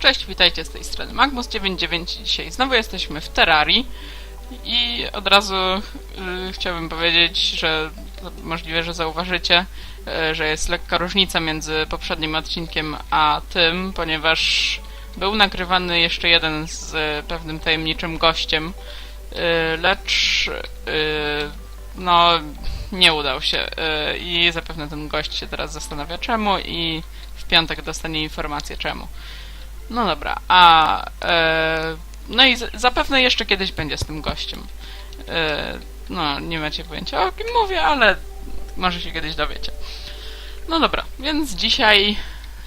Cześć, witajcie z tej strony Magmus99. Dzisiaj znowu jesteśmy w Terrarii i od razu y, chciałbym powiedzieć, że możliwe, że zauważycie, y, że jest lekka różnica między poprzednim odcinkiem a tym, ponieważ był nagrywany jeszcze jeden z y, pewnym tajemniczym gościem, y, lecz no nie udał się i zapewne ten gość się teraz zastanawia czemu i w piątek dostanie informację czemu. No dobra, a e, no i zapewne jeszcze kiedyś będzie z tym gościem. E, no, nie macie pojęcia o kim mówię, ale może się kiedyś dowiecie. No dobra, więc dzisiaj,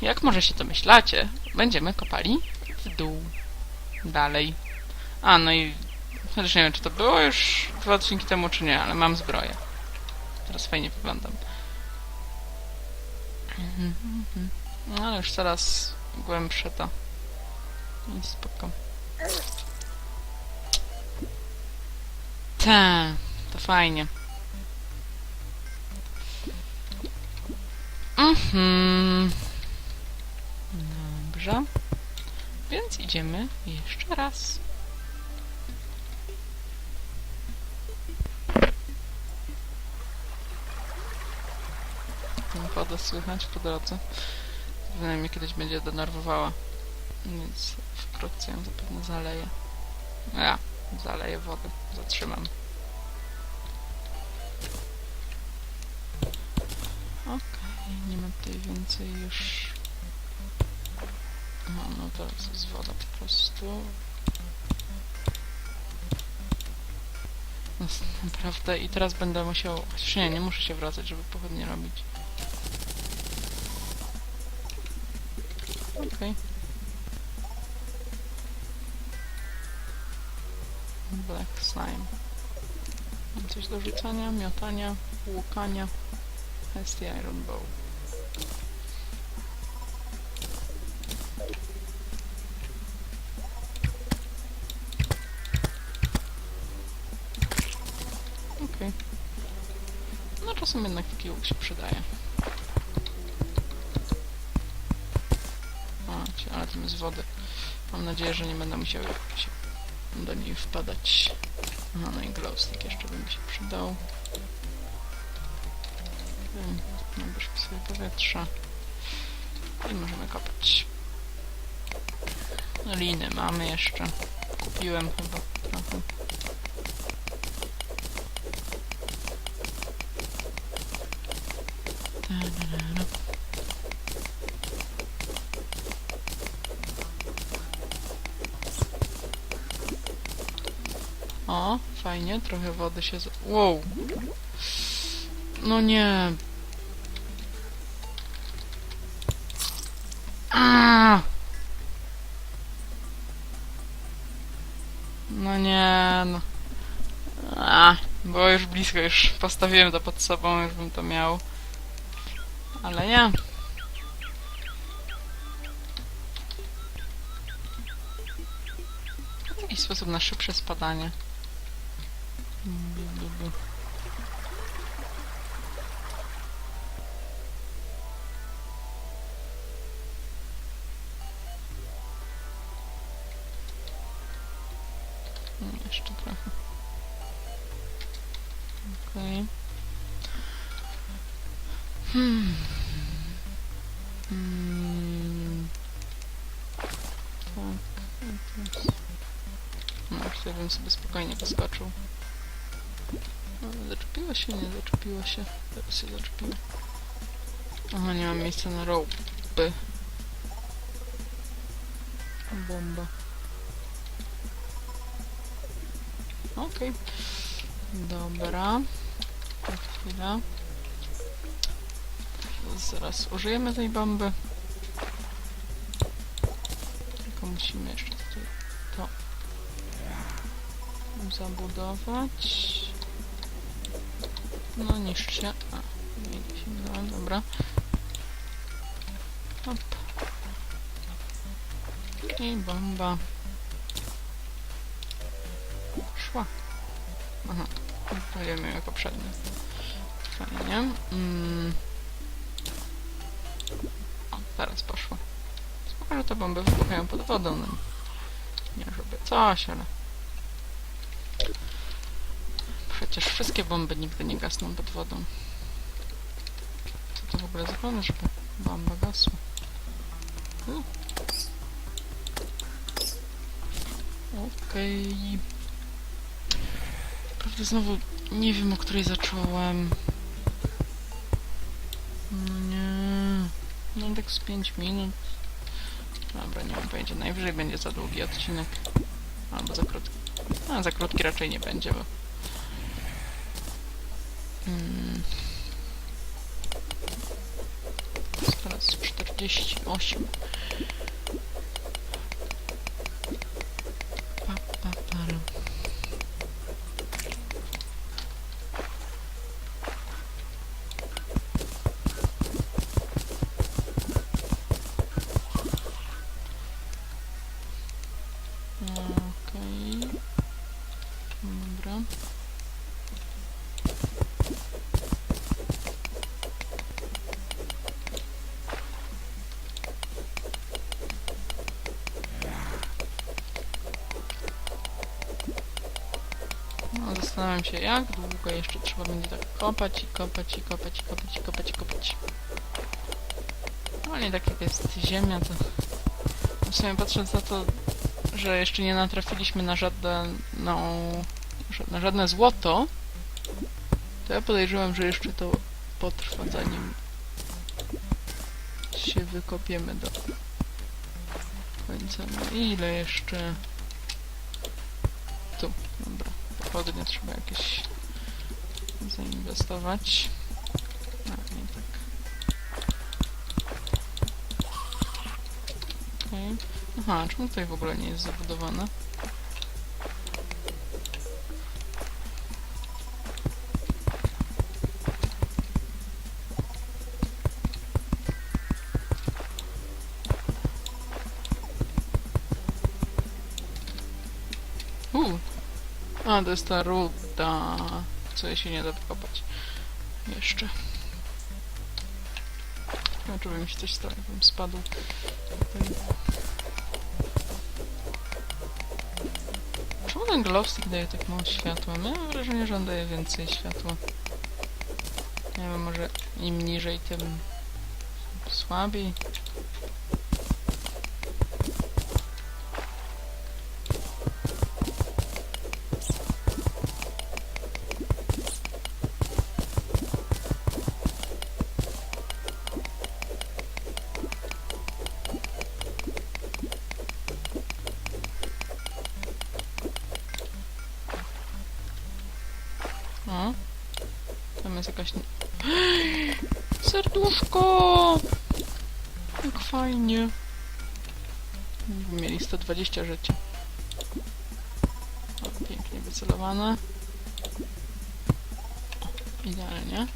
jak może się domyślacie, będziemy kopali w dół. Dalej. A, no i chociaż nie wiem, czy to było już dwa odcinki temu, czy nie, ale mam zbroję. Teraz fajnie wyglądam. No, ale już coraz głębsze to. I spoko. Ta, to fajnie. Mhm. Dobrze. Więc idziemy jeszcze raz. Wodę słychać po drodze. Przynajmniej kiedyś będzie denerwowała. Więc wkrótce ją zapewne zaleję. Ja zaleję wodę. Zatrzymam. Okej, nie ma tutaj więcej już... No, no teraz jest woda po prostu. No, naprawdę i teraz będę musiał... Chociaż nie, nie muszę się wracać, żeby pochodnie robić. Okej. Black slime. Mam coś do rzucania, miotania, łukania. Hasty iron bow. Okej. No czasem jednak taki łuk się przydaje. Ale tam jest wody. Mam nadzieję, że nie będę musiał się do niej wpadać. Aha, no i glowstick jeszcze by mi się przydał. Hmm, Nabierzmy sobie powietrza. I możemy kopać. Liny mamy jeszcze. Kupiłem chyba trochę. Tararara. O, fajnie, trochę wody się z... Wow! No nie. A! No nie, no. A, było już blisko, już postawiłem to pod sobą, już bym to miał. Ale nie. Jakiś sposób na szybsze spadanie. Bu. Mm, Jeszcze trochę. Okej. Hmm. Hmm. Tak. tak jest. No, tutaj bym sobie spokojnie poskoczył. Zaczepiło się, nie zaczepiło się. Teraz się zaczepiło. Aha, nie mam miejsca na rope. Bomba. Okej. Dobra. Tak, chwila. Zaraz użyjemy tej bomby. Tylko musimy jeszcze tutaj to zabudować. No niszcz się. A, nie nie dałem, dobra. Hop. I bomba. Szła. Aha, palimy jako poprzednio. Fajnie. Mm. O, teraz poszło. Spoko, że te bomby wybuchają pod wodą. No. Nie żeby coś, ale... Przecież wszystkie bomby nigdy nie gasną pod wodą. Co to w ogóle za plan, żeby bomba gasła? U. Okej. Prawda znowu nie wiem, o której zacząłem. No nie. No tak z 5 minut. Dobra, nie mam pojęcia. Najwyżej będzie za długi odcinek. Albo za krótki. A, za krótki raczej nie będzie, bo... Hmm. Teraz 48. się, jak długo jeszcze trzeba będzie tak kopać i kopać i kopać i kopać i kopać i kopać. No nie tak jak jest ziemia, to w sumie patrząc na to, że jeszcze nie natrafiliśmy na żadne, no, na żadne złoto, to ja podejrzewam, że jeszcze to potrwa zanim się wykopiemy do końca. No ile jeszcze? Pochodnie trzeba jakieś zainwestować. Nie tak. Okej. Aha, czemu tutaj w ogóle nie jest zabudowane? Uuu. A, to jest ta ruda, co jej się nie da wykopać. Jeszcze. No, czy mi się coś stało, jakbym spadł. Czemu ten glowstick daje tak mało światła? Miałem wrażenie, że on daje więcej światła. Nie wiem, może im niżej, tym słabiej. 20 życia. O, pięknie wycelowane. Idealnie.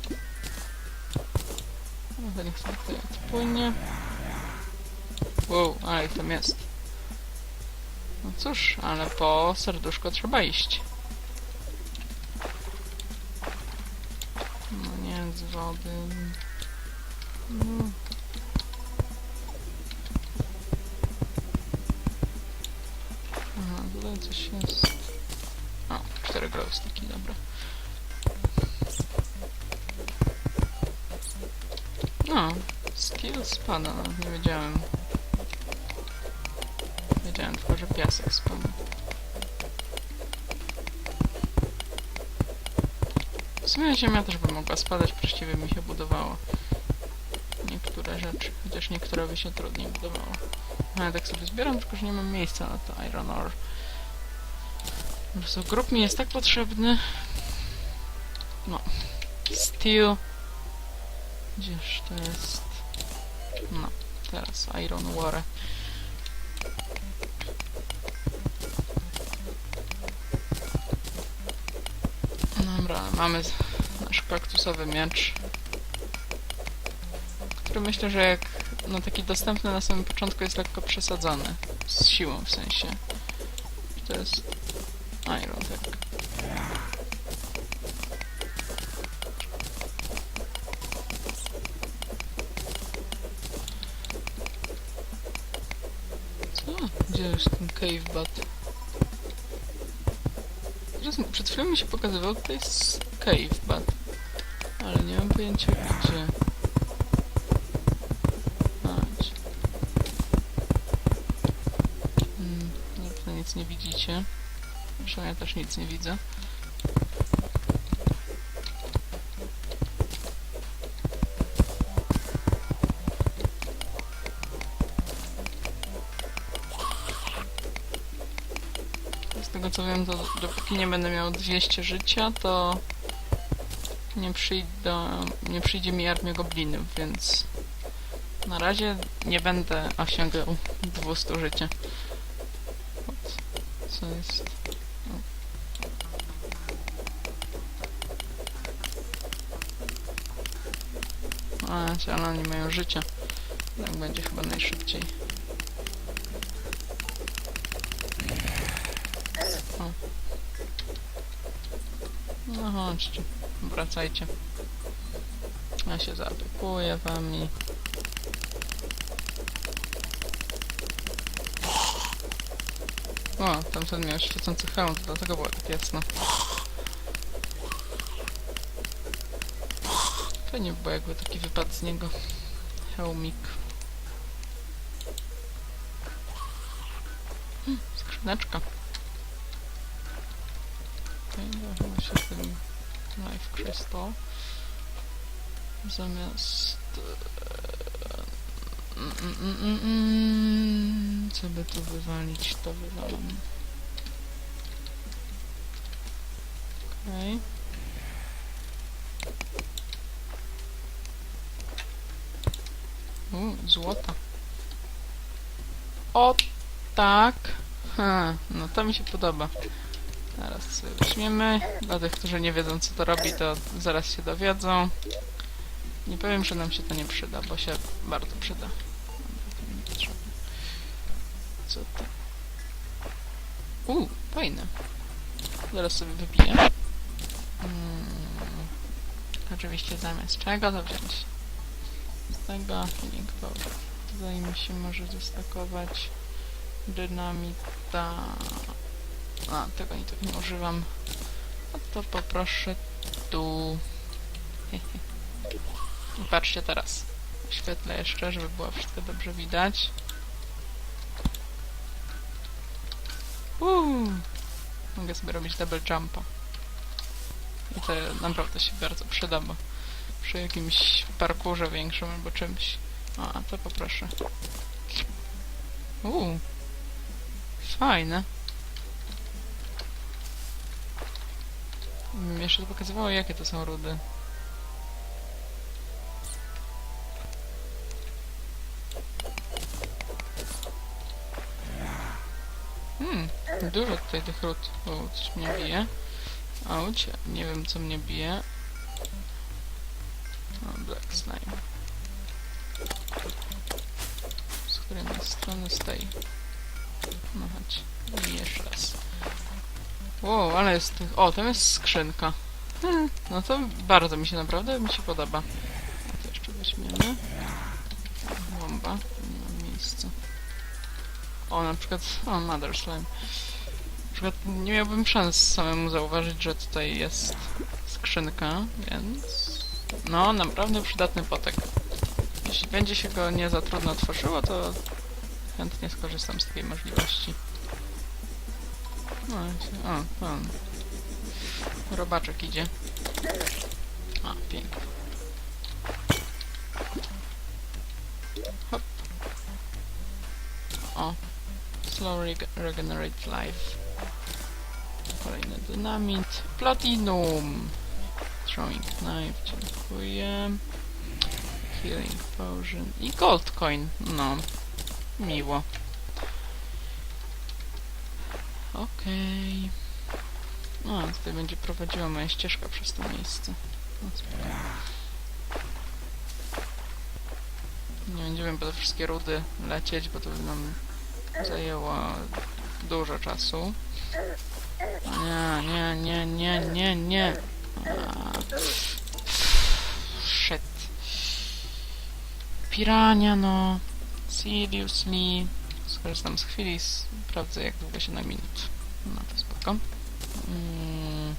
No to niech sobie tutaj odpłynie. Wow, ale ich tam jest. No cóż, ale po serduszko trzeba iść. No nie, z wody. No. Spada, no, nie wiedziałem. Wiedziałem tylko, że piasek spada. W sumie ziemia też by mogła spadać, właściwie mi się budowało. Niektóre rzeczy, chociaż niektóre by się trudniej budowało. No ja tak sobie zbieram, tylko że nie mam miejsca na to iron ore. Po prostu grup mi jest tak potrzebny. No. Steel. Gdzież to jest? No, teraz iron ore. Dobra, mamy nasz kaktusowy miecz. Który myślę, że jak no taki dostępny na samym początku jest lekko przesadzony. Z siłą w sensie. To jest iron, tak. Jest ten cave bat? Przed chwilą mi się pokazywał, tutaj jest cave bat. Ale nie mam pojęcia gdzie. Hmm, nic nie widzicie. Zresztą ja też nic nie widzę. Co wiem, to dopóki nie będę miał 200 życia, to nie, nie przyjdzie mi armia goblinów, więc na razie nie będę osiągał 200 życia. Co jest? A, ale oni mają życie. Tak będzie chyba najszybciej. O. Chodźcie, wracajcie. Ja się zaopiekuję wami. O, tamten miał świecący hełm, dlatego było tak jasno. Fajnie by było jakby taki wypadł z niego hełmik. Hmm, skrzyneczka. Life Crystal. Zamiast... e, mm, mm, mm, Co by tu wywalić, to wywalam. Okej. U, złota. O, tak. Ha, no to mi się podoba. Zaraz sobie weźmiemy. Dla tych, którzy nie wiedzą co to robi, to zaraz się dowiedzą. Nie powiem, że nam się to nie przyda, bo się bardzo przyda. Co to? U, fajne. Zaraz sobie wypiję. Mm. Oczywiście zamiast czego to wziąć? Z tego healing powder. Tutaj mi się może zestakować dynamita. A, tego nie używam. No to poproszę tu. I patrzcie teraz. Świetlę jeszcze, żeby było wszystko dobrze widać. Uuu. Mogę sobie robić double jumpa. I to naprawdę się bardzo przyda, bo przy jakimś parkurze większym albo czymś. A, to poproszę. Uuu. Fajne. Mm, Jeszcze to pokazywało, jakie to są rudy. Hmm, dużo tutaj tych ród. O, coś mnie bije. Auć, nie wiem co mnie bije. O, Black Slime. Z której strony tej? No chodź. I jeszcze raz. Wow, ale jest tych... O, tam jest skrzynka. Hmm, no to bardzo mi się naprawdę mi się podoba. To jeszcze weźmiemy. Bomba. Nie mam miejsca. O, na przykład... O, Mother Slime. Na przykład nie miałbym szans samemu zauważyć, że tutaj jest skrzynka, więc... No, naprawdę przydatny potek. Jeśli będzie się go nie za trudno tworzyło, to chętnie skorzystam z takiej możliwości. No, o, o. Robaczek idzie. A, pięknie. Hop. O. Slow reg regenerate life. Kolejny dynamit. Platinum. Throwing knife, dziękuję. Healing potion. I gold coin. No. Miło. Okej. A, tutaj będzie prowadziła moja ścieżka przez to miejsce. No. Nie będziemy po te wszystkie rudy lecieć, bo to by nam zajęło dużo czasu. Nie, nie, nie, nie, nie, nie. Shit. Pirania, no. Seriously. Korzystam z chwili i sprawdzę jak długo się na minut. No to spoko. Mm.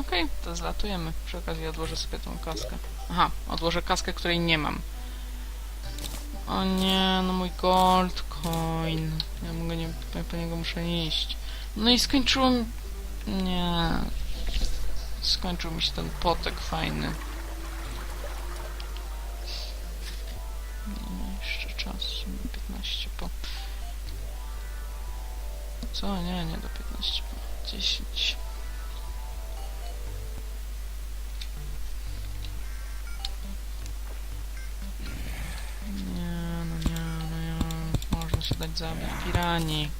Okej, to zlatujemy. Przy okazji odłożę sobie tą kaskę. Aha, odłożę kaskę, której nie mam. O nie, no mój gold coin. Ja mogę nie, po niego muszę iść. No i skończyłem... Nie. Skończył mi się ten potek fajny. Czas, mamy 15 po... Co? Nie, nie do 15 po 10. Nie, no nie, no nie. Można się dać zabić. Pirani.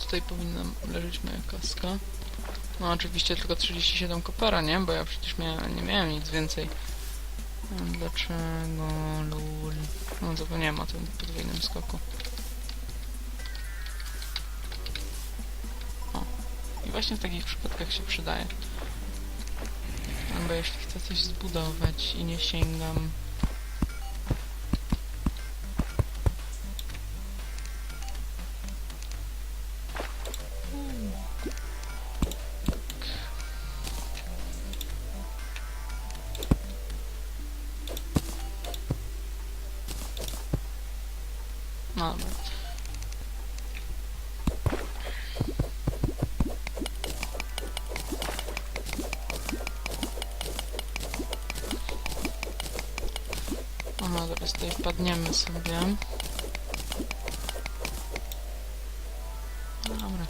Tutaj powinna leżeć moja kaska. No oczywiście tylko 37 kopera, nie? Bo ja przecież miałem, nie miałem nic więcej. A Dlaczego? Lul. No zapomniałem o tym podwójnym skoku. O. I właśnie w takich przypadkach się przydaje. Bo jeśli chcę coś zbudować i nie sięgam wpadniemy sobie. Dobra,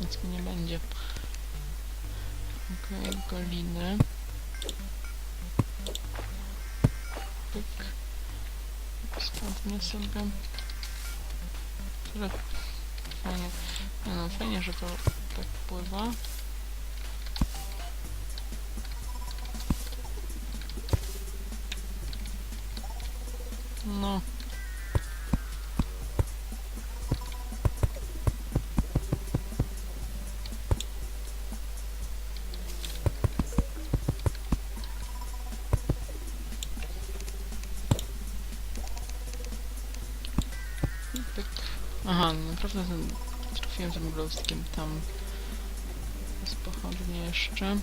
nic mi nie będzie. Okej, goliny. Pyk. Spadnie sobie. Fajnie. Nie no, fajnie, że to tak pływa. Aha, no naprawdę ten, trafiłem tym glowstickiem tam. Jest pochodnie jeszcze.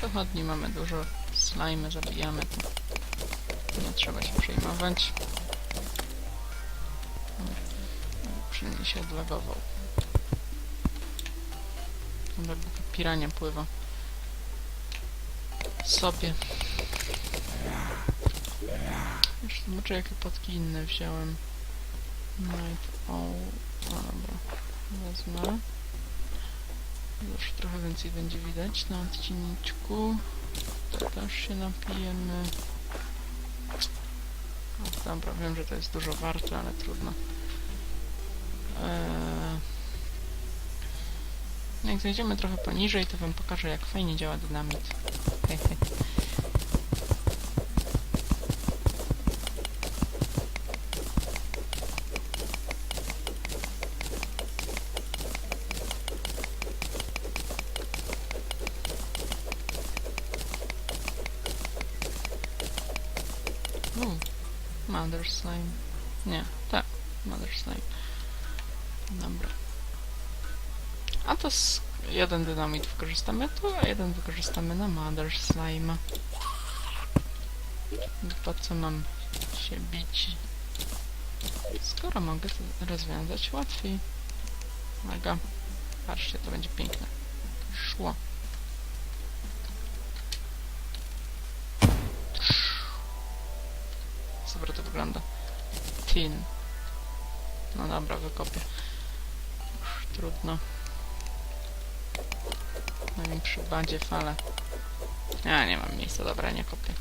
Pochodni mamy dużo. Slimy zabijamy. To nie trzeba się przejmować. Przynajmniej się odlagował. Dobra, pirania pływa. Sobie. Zobaczę jakie potki inne wziąłem. Night Owl. No dobra. Wezmę. Już trochę więcej będzie widać na odcineczku. To też się napijemy. O, dobra, wiem, że to jest dużo warte, ale trudno. Eee... Jak zejdziemy trochę poniżej, to wam pokażę, jak fajnie działa dynamit. Hej, jeden dynamit wykorzystamy tu, a jeden wykorzystamy na Mother Slime. Po co mam się bić? Skoro mogę to rozwiązać łatwiej. Mega. Patrzcie, to będzie piękne. Szło. Super to wygląda. Tin. No dobra, wykopię. Już trudno. No mi przy bandzie fale. Ja nie mam miejsca, dobra, nie kopię.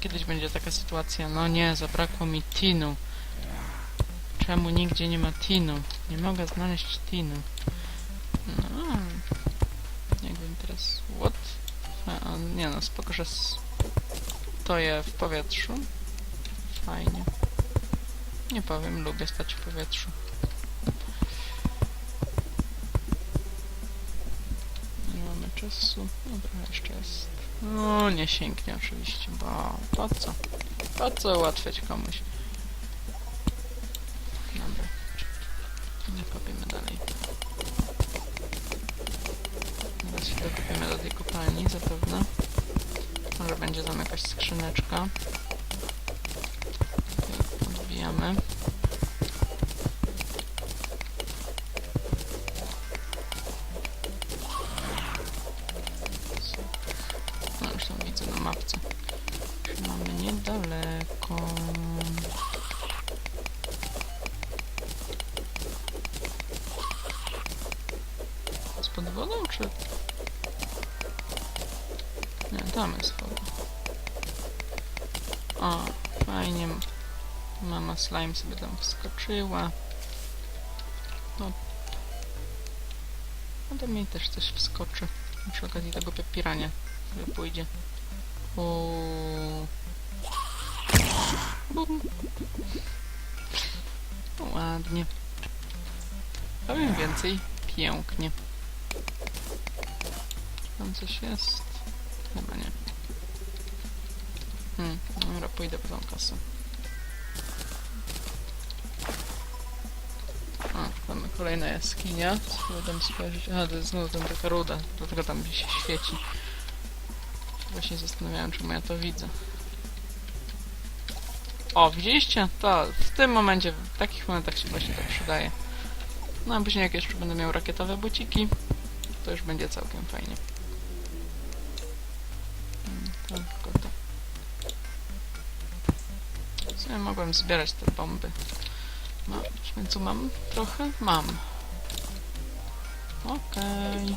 Kiedyś będzie taka sytuacja, no nie, zabrakło mi tinu. Czemu nigdzie nie ma tinu? Nie mogę znaleźć tinu. teraz? What? A, nie no, spoko, że stoję w powietrzu. Fajnie. Nie powiem, lubię stać w powietrzu. Czasu. Dobra, jeszcze jest. No, nie sięgnie oczywiście, bo po co? Po co ułatwiać komuś? Dobra. Nie kopiemy dalej. Teraz się dokupimy do tej kopalni zapewne. Może będzie tam jakaś skrzyneczka. Odbijamy. No już tam widzę na mapce. Już mamy niedaleko. Z pod wodą, czy... Nie, tam jest woda. O, fajnie. Slime sobie tam wskoczyła. No. No to mi też coś wskoczy. Przy okazji tego pirania sobie pójdzie. O. Bum. Ładnie. Powiem więcej. Pięknie. Tam coś jest? Chyba nie. Hmm, dobra, pójdę po tą kasę. Kolejna jaskinia. Spróbuję spojrzeć. A, to jest znowu tam taka ruda, dlatego tam się świeci. Właśnie zastanawiałem, czemu ja to widzę. O, widzieliście? To w tym momencie, w takich momentach się właśnie to przydaje. No a później jak jeszcze będę miał rakietowe buciki, to już będzie całkiem fajnie. Hmm, tylko to. W sumie mogłem zbierać te bomby. Mam, końcu mam trochę? Mam. Okej.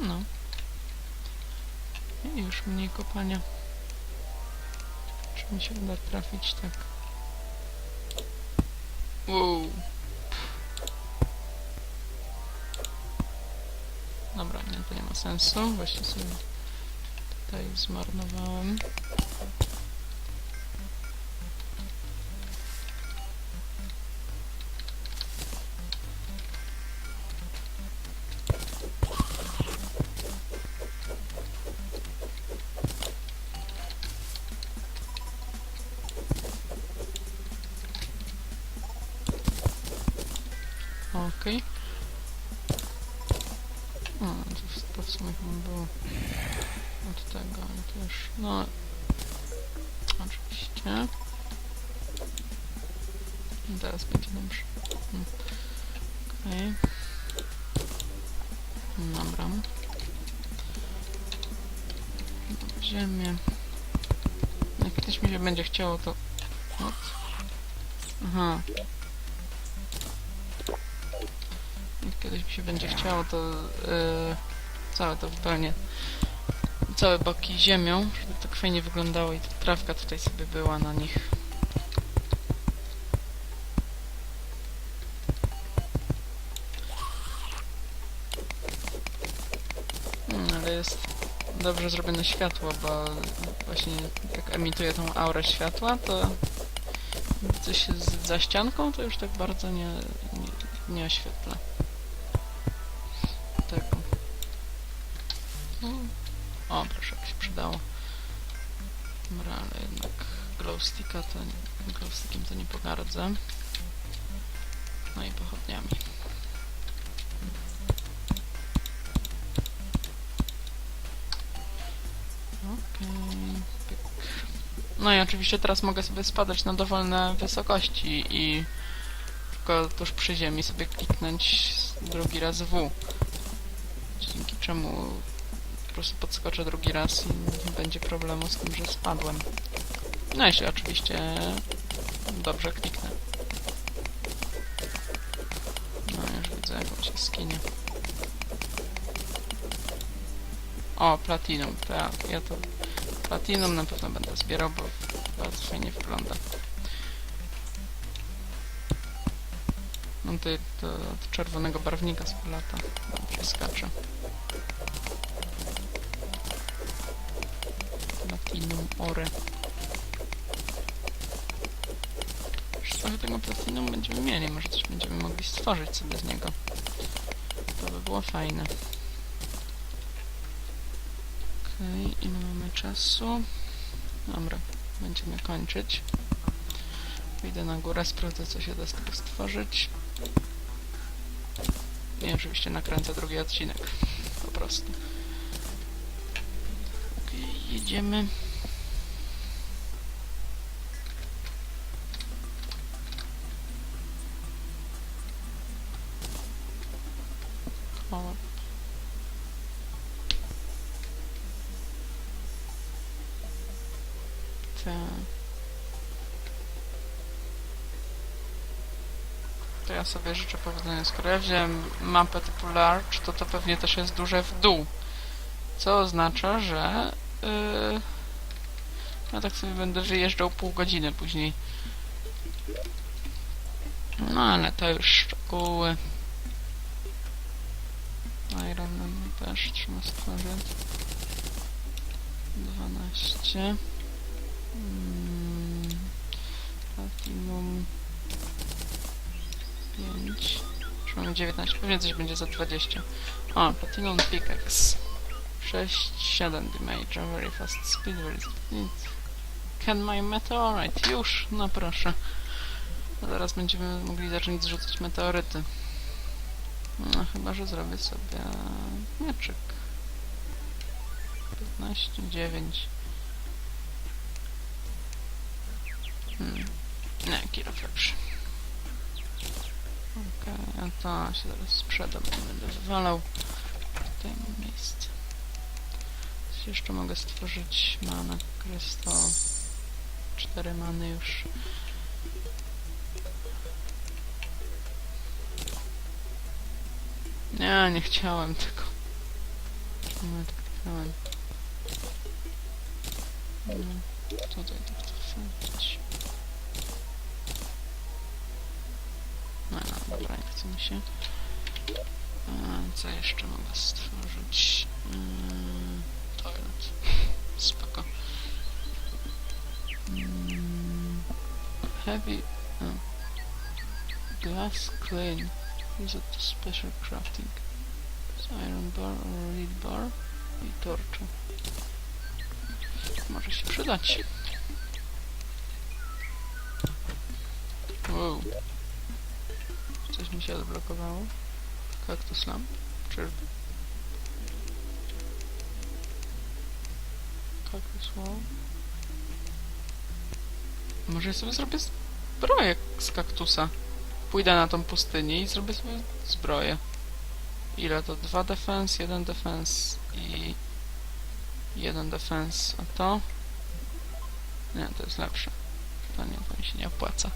No. I już mniej kopania. Czy mi się uda trafić tak? Wow. Dobra, nie, to nie ma sensu. Właśnie sobie tutaj zmarnowałem. Dobrze. Hmm. Okej. Dobra. W ziemię. Jak kiedyś mi się będzie chciało, to... What? Aha. Jak kiedyś mi się będzie chciało, to yy, całe to wypełnię całe boki ziemią, żeby tak fajnie wyglądało i trawka tutaj sobie była na nich. Hmm, ale jest dobrze zrobione światło, bo właśnie jak emituje tą aurę światła, to coś za ścianką, to już tak bardzo nie, nie, nie oświetla. Tego. No. O, proszę, jak się przydało. Ale jednak glowsticka to glowstickiem to nie pogardzę. No i pochodniami. No i oczywiście teraz mogę sobie spadać na dowolne wysokości i tylko tuż przy ziemi sobie kliknąć drugi raz W. Dzięki czemu po prostu podskoczę drugi raz i nie będzie problemu z tym, że spadłem. No jeśli oczywiście dobrze kliknę. No już widzę jakąś jaskinię. O, platinum. Tak, ja to platinum na pewno będę zbierał, bo Bardzo fajnie wygląda. No tutaj to od czerwonego barwnika z lata. Dobrze. Platinum Ore. Już trochę tego platinum będziemy mieli, może coś będziemy mogli stworzyć sobie z niego. To by było fajne. Okej, ile mamy czasu? Dobra, będziemy kończyć. Wyjdę na górę, sprawdzę co się da z tego stworzyć. I oczywiście nakręcę drugi odcinek. Po prostu. Okej, jedziemy. O. Tak. To ja sobie życzę powodzenia. Skoro ja wziąłem mapę typu large, to to pewnie też jest duże w dół. Co oznacza, że... Yy, ja tak sobie będę wyjeżdżał pół godziny później. No ale to już szczegóły. Iron też trzeba stworzyć. 12. Mm, Platinum 5. Już mamy 19. Pewnie coś będzie za 20. O, Platinum Pickaxe. 6, 7 damage, very fast speed, very speed. Can my meteorite? Już, no proszę. A zaraz będziemy mogli zacząć zrzucać meteoryty. No chyba, że zrobię sobie mieczyk. 15, 9. Hmm. Nie, kilof lepszy. Okej, a to się zaraz sprzedam, będę wywalał. Tutaj mam miejsce. Coś jeszcze mogę stworzyć mana krystal. Cztery many już. Nie, nie chciałem tego. No, tak chciałem. No, tutaj to wsadzić. No, no, dobra, nie chce co jeszcze mogę stworzyć? Mm, toilet. Spoko. Mm, heavy... Glass clean. Use it to special crafting. Iron bar or reed bar i torcze. Może się przydać. Wow. Mi się odblokowało. Cactus lamp. Czy... Cactus wall. Może sobie zrobię zbroję z kaktusa. Pójdę na tą pustynię i zrobię sobie zbroję. Ile to? Dwa defense, jeden defense i jeden defense. A to? Nie, to jest lepsze. To nie, to mi się nie opłaca.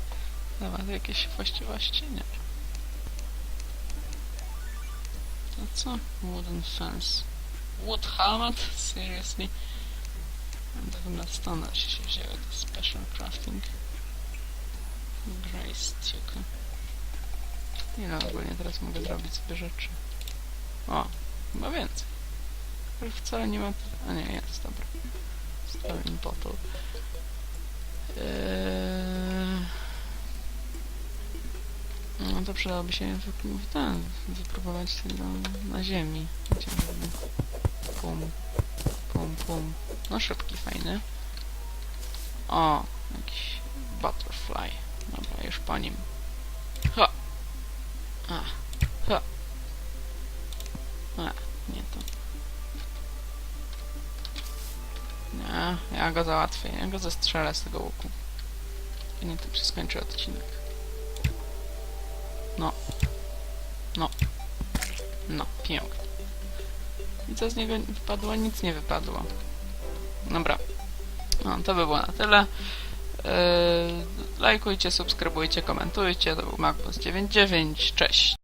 Nawet jakieś właściwości? Nie. Co? Wooden fence. Wood helmet? Seriously? To chyba stąd się wzięły te special crafting. Grey stick. Ile ogólnie teraz mogę zrobić sobie rzeczy? O, chyba więcej. Już wcale nie ma... A nie, jest, dobra. Starring bottle. Eee... No to przydałoby się wy, ten, wypróbować tego na ziemi. Pum, pum, pum. No szybki, fajny. O, jakiś butterfly. Dobra, już po nim. Ha! A, ha! A, nie to. Nie, ja go załatwię. Ja go zestrzelę z tego łuku. I nie tym się skończy odcinek. No. No. No, pięknie. I co z niego wypadło? Nic nie wypadło. Dobra. No, to by było na tyle. Yy, lajkujcie, subskrybujcie, komentujcie. To był MacBook 99. Cześć.